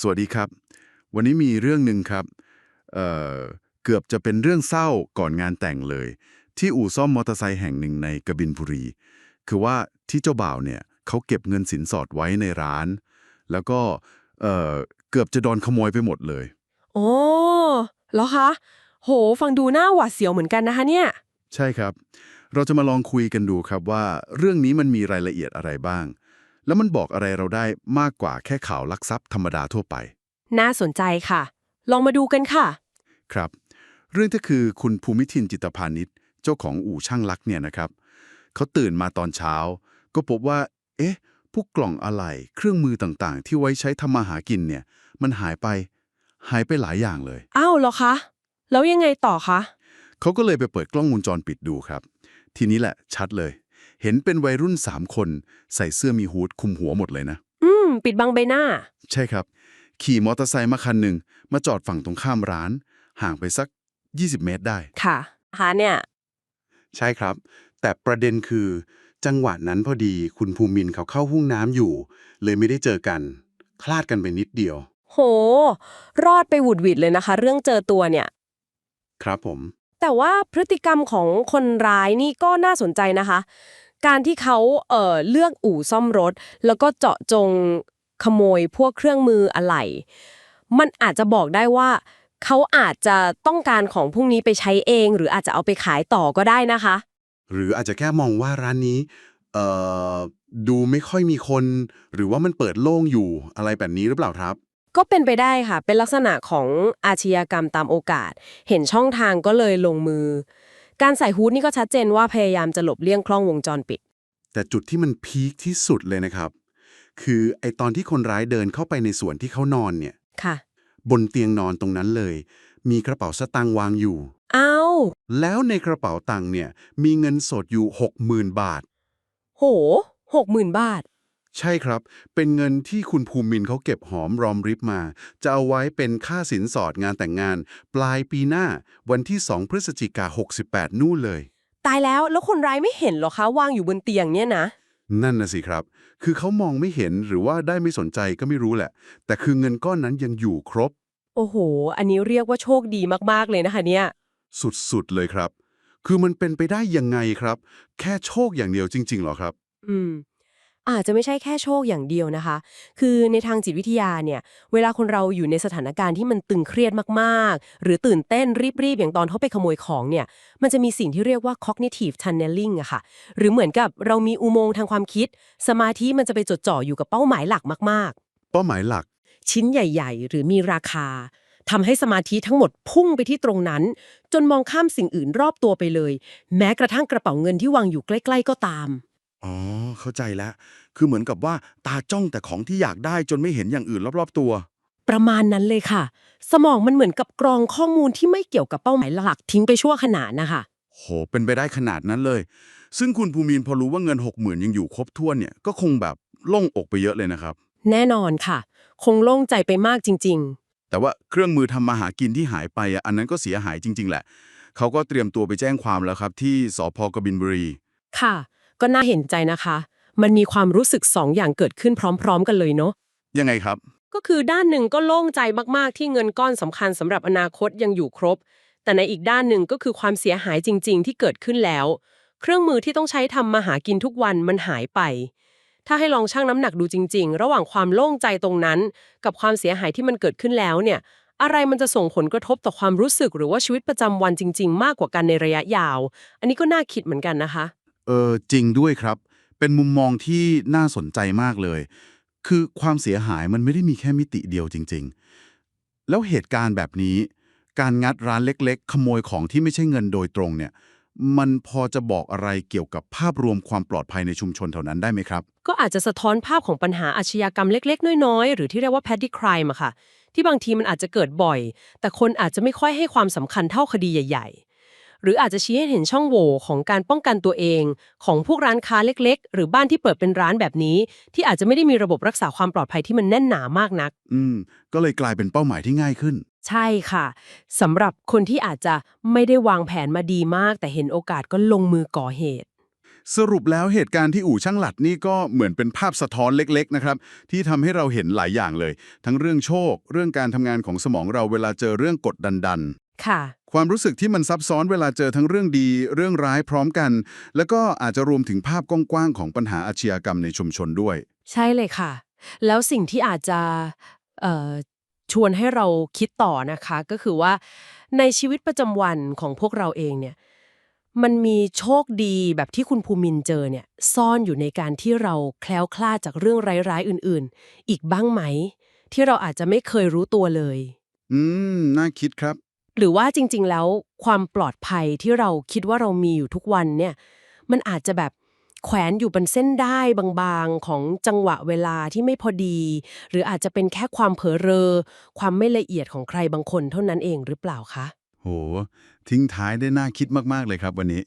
สวัสดีครับ วันนี้มีเรื่องหนึ่งครับเอ่อเกือบจะเป็นเรื่องเศร้าก่อนงานแต่งเลย ที่อู่ซ่อมมอเตอร์ไซค์แห่งหนึ่งในกบินบุรี คือว่าที่เจ้าบ่าวเนี่ยเขาเก็บเงินสินสอดไว้ในร้าน แล้วก็เอ่อเกือบจะโดนขโมยไปหมดเลย โอ้เหรอคะโห ฟังดูน่าหวาดเสียวเหมือนกันนะคะเนี่ย ใช่ครับ เราจะมาลองคุยกันดูครับว่าเรื่องนี้มันมีรายละเอียดอะไรบ้าง แล้วมันบอกอะไรเราได้มากกว่าแค่ข่าวลักทรัพย์ธรรมดาทั่วไป น่าสนใจค่ะ ลองมาดูกันค่ะ ครับ เรื่องก็คือคุณภูมิทินจิตพานิชเจ้าของอู่ช่างลักษณ์เนี่ยนะครับ เขาตื่นมาตอนเช้า ก็พบว่า เอ๊ะ พวกกล่องอะไหล่เครื่องมือต่างๆ ที่ไว้ใช้ทำมาหากินเนี่ย มันหายไป หายไปหลายอย่างเลย อ้าวเหรอคะ แล้วยังไงต่อคะ เขาก็เลยไปเปิดกล้องวงจรปิดดูครับ ทีนี้แหละชัดเลย เห็นเป็นวัยรุ่น3คน ใส่เสื้อมีฮูดคลุมหัวหมดเลยนะ อืม ปิดบังใบหน้า ใช่ครับ ขี่มอเตอร์ไซค์มาคันหนึ่งมาจอดฝั่งตรงข้ามร้าน ห่างไปสัก 20 เมตรได้ ค่ะหาเนี่ย ใช่ครับ แต่ประเด็นคือ จังหวะนั้นพอดีคุณภูมินทร์เขาเข้าห้องน้ำอยู่ เลยไม่ได้เจอกัน คลาดกันไปนิดเดียว โห รอดไปหวุดหวิดเลยนะคะ เรื่องเจอตัวเนี่ย ครับผม แต่ว่าพฤติกรรมของคนร้ายนี่ก็น่าสนใจนะคะ การที่เขาเอ่อเลือกอู่ซ่อมรถ แล้วก็เจาะจงขโมยพวกเครื่องมืออะไหล่มันอาจจะบอกได้ว่าเขาอาจจะต้องการของพวกนี้ไปใช้เอง หรืออาจจะเอาไปขายต่อก็ได้นะคะ หรืออาจจะแค่มองว่าร้านนี้เอ่อดูไม่ค่อยมีคน หรือว่ามันเปิดโล่งอยู่อะไรแบบนี้หรือเปล่าครับ ก็เป็นไปได้ค่ะ เป็นลักษณะของอาชญากรรมตามโอกาส เห็นช่องทางก็เลยลงมือ การใส่ฮูดนี่ก็ชัดเจนว่าพยายามจะหลบเลี่ยงกล้องวงจรปิด แต่จุดที่มันพีคที่สุดเลยนะครับ คือไอตอนที่คนร้ายเดินเข้าไปในส่วนที่เขานอนเนี่ยค่ะ บนเตียงนอนตรงนั้นเลย มีกระเป๋าสตางค์วางอยู่ อ้าว แล้วในกระเป๋าตังค์เนี่ยมีเงินสดอยู่ 60,000 บาท โหหกหมื่นบาท ใช่ครับ เป็นเงินที่คุณภูมินทร์เขาเก็บหอมรอมริบมา จะเอาไว้เป็นค่าสินสอดงานแต่งงาน ปลายปีหน้าวันที่ 2 พฤศจิกา68 นู่นเลย ตายแล้วแล้วคนร้ายไม่เห็นเหรอคะวางอยู่บนเตียงเนี่ยนะ นั่นนะสิครับ คือเขามองไม่เห็นหรือว่าได้ไม่สนใจก็ไม่รู้แหละ แต่คือเงินก้อนนั้นยังอยู่ครบ โอ้โห อันนี้เรียกว่าโชคดีมากๆเลยนะคะเนี่ย สุดๆเลยครับ คือมันเป็นไปได้ยังไงครับ แค่โชคอย่างเดียวจริงๆเหรอครับ อืม อาจจะไม่ใช่แค่โชคอย่างเดียวนะคะ คือในทางจิตวิทยาเนี่ย เวลาคนเราอยู่ในสถานการณ์ที่มันตึงเครียดมากๆ หรือตื่นเต้นรีบๆ อย่างตอนเขาไปขโมยของเนี่ย มันจะมีสิ่งที่เรียกว่า cognitive tunneling อะค่ะ หรือเหมือนกับเรามีอุโมงค์ทางความคิด สมาธิมันจะไปจดจ่ออยู่กับเป้าหมายหลักมากเป้าหมายหลักๆชิ้นใหญ่ ๆ หรือมีราคาทำให้สมาธิทั้งหมดพุ่งไปที่ตรงนั้น จนมองข้ามสิ่งอื่นรอบตัวไปเลย แม้กระทั่งกระเป๋าเงินที่วางอยู่ใกล้ ๆ ก็ตาม อ๋อ เข้าใจแล้ว คือเหมือนกับว่าตาจ้องแต่ของที่อยากได้จนไม่เห็นอย่างอื่นรอบๆตัว ประมาณนั้นเลยค่ะ สมองมันเหมือนกับกรองข้อมูลที่ไม่เกี่ยวกับเป้าหมายหลักทิ้งไปชั่วขณะนะคะ โห เป็นไปได้ขนาดนั้นเลย ซึ่งคุณภูมินทร์พอรู้ว่าเงิน 6 0,000 ยังอยู่ครบถ้วนเนี่ย ก็คงแบบโล่งอกไปเยอะเลยนะครับ แน่นอนค่ะ คงโล่งใจไปมากจริง แต่ว่าเครื่องมือทำมาหากินที่หายไปอะอันนั้นก็เสียหายจริง ๆ แหละ เขาก็เตรียมตัวไปแจ้งความแล้วครับที่สพกบินบุรี ๆ ค่ะ ก็น่าเห็นใจนะคะ มันมีความรู้สึกสองอย่างเกิดขึ้นพร้อม ๆ กันเลยเนาะยังไงครับ ก็คือด้านหนึ่งก็โล่งใจมากๆ ที่เงินก้อนสำคัญสำหรับอนาคตยังอยู่ครบ แต่ในอีกด้านหนึ่งก็คือความเสียหายจริง ๆ ที่เกิดขึ้นแล้ว เครื่องมือที่ต้องใช้ทำมาหากินทุกวันมันหายไป ถ้าให้ลองชั่งน้ำหนักดูจริง ๆ ระหว่างความโล่งใจตรงนั้น กับความเสียหายที่มันเกิดขึ้นแล้วเนี่ย อะไรมันจะส่งผลกระทบต่อความรู้สึกหรือว่าชีวิตประจำวันจริง ๆ มากกว่ากันในระยะยาว อันนี้ก็น่าคิดเหมือนกันนะคะ เออจริงด้วยครับ เป็นมุมมองที่น่าสนใจมากเลย คือความเสียหายมันไม่ได้มีแค่มิติเดียวจริง ๆ แล้วเหตุการณ์แบบนี้ การงัดร้านเล็ก ๆ ขโมยของที่ไม่ใช่เงินโดยตรงเนี่ยมันพอจะบอกอะไรเกี่ยวกับภาพรวมความปลอดภัยในชุมชนแถวนั้นได้ไหมครับ ก็อาจจะสะท้อนภาพของปัญหาอาชญากรรมเล็ก ๆ น้อย ๆ หรือที่เรียกว่า petty crime อะค่ะ ที่บางทีมันอาจจะเกิดบ่อย แต่คนอาจจะไม่ค่อยให้ความสำคัญเท่าคดีใหญ่ ๆ หรืออาจจะชี้ให้เห็นช่องโหว่ของการป้องกันตัวเอง ของพวกร้านค้าเล็ก ๆ หรือบ้านที่เปิดเป็นร้านแบบนี้ ที่อาจจะไม่ได้มีระบบรักษาความปลอดภัยที่มันแน่นหนามากนัก อืม ก็เลยกลายเป็นเป้าหมายที่ง่ายขึ้น ใช่ค่ะสำหรับคนที่อาจจะไม่ได้วางแผนมาดีมาก แต่เห็นโอกาสก็ลงมือก่อเหตุ สรุปแล้วเหตุการณ์ที่อู่ช่างหลัดนี่ก็เหมือนเป็นภาพสะท้อนเล็กๆนะครับที่ทำให้เราเห็นหลายอย่างเลย ทั้งเรื่องโชค เรื่องการทำงานของสมองเราเวลาเจอเรื่องกดดันๆ ค่ะ ความรู้สึกที่มันซับซ้อนเวลาเจอทั้งเรื่องดี เรื่องร้ายพร้อมกัน แล้วก็อาจจะรวมถึงภาพกว้างๆของปัญหาอาชญากรรมในชุมชนด้วย ใช่เลยค่ะ แล้วสิ่งที่อาจจะเอ่อชวนให้เราคิดต่อนะคะ ก็คือว่าในชีวิตประจำวันของพวกเราเองเนี่ยมันมีโชคดีแบบที่คุณภูมินทร์เจอเนี่ยซ่อนอยู่ในการที่เราแคล้วคลาดจากเรื่องร้ายๆอื่นๆ อีกบ้างไหม ที่เราอาจจะไม่เคยรู้ตัวเลย อืม น่าคิดครับ หรือว่าจริง ๆ แล้วความปลอดภัยที่เราคิดว่าเรามีอยู่ทุกวันเนี่ย มันอาจจะแบบแขวนอยู่บนเส้นได้บางๆ ของจังหวะเวลาที่ไม่พอดี หรืออาจจะเป็นแค่ความเผลอเรอ ความไม่ละเอียดของใครบางคนเท่านั้นเองหรือเปล่าคะ โห ทิ้งท้ายได้น่าคิดมาก ๆ เลยครับวันนี้